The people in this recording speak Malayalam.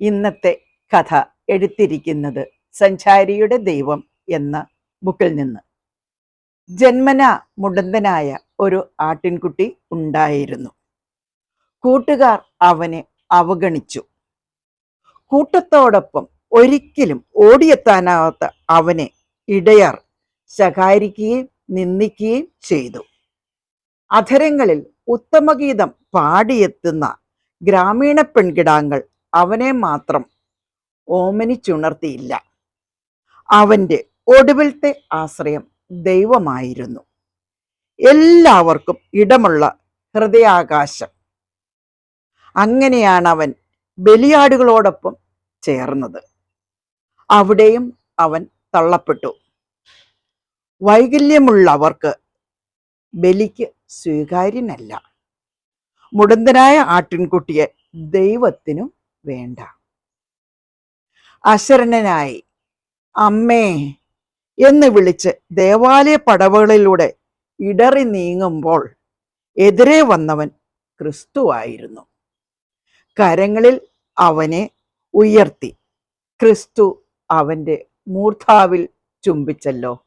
ഇന്നത്തെ കഥ എടുത്തിരിക്കുന്നത് സഞ്ചാരിയുടെ ദൈവം എന്ന ബുക്കിൽ നിന്ന്. ജന്മന മുടന്തനായ ഒരു ആട്ടിൻകുട്ടി ഉണ്ടായിരുന്നു. കൂട്ടുകാർ അവനെ അവഗണിച്ചു. കൂട്ടത്തോടൊപ്പം ഒരിക്കലും ഓടിയെത്താനാവാത്ത അവനെ ഇടയാർ ശകാരിക്കുകയും നിന്ദിക്കുകയും ചെയ്തു. അധരങ്ങളിൽ ഉത്തമഗീതം പാടിയെത്തുന്ന ഗ്രാമീണ പെൺകിടാങ്ങൾ അവനെ മാത്രം ഓമനിച്ചുണർത്തിയില്ല. അവന്റെ ഒടുവിലത്തെ ആശ്രയം ദൈവമായിരുന്നു. എല്ലാവർക്കും ഇടമുള്ള ഹൃദയാകാശം. അങ്ങനെയാണ് അവൻ ബലിയാടുകളോടൊപ്പം ചേർന്നത്. അവിടെയും അവൻ തള്ളപ്പെട്ടു. വൈകല്യമുള്ളവർക്ക് ബലിക്ക് സ്വീകാര്യനല്ല. മുടന്തനായ ആട്ടിൻകുട്ടിയെ ദൈവത്തിനും വേണ്ട. അശരണനായി അമ്മേ എന്ന് വിളിച്ച് ദേവാലയ പടവുകളിലൂടെ ഇടറി നീങ്ങുമ്പോൾ എതിരെ വന്നവൻ ക്രിസ്തുവായിരുന്നു കരങ്ങളിൽ അവനെ ഉയർത്തി. ക്രിസ്തു അവന്റെ മൂർധാവിൽ ചുംബിച്ചല്ലോ.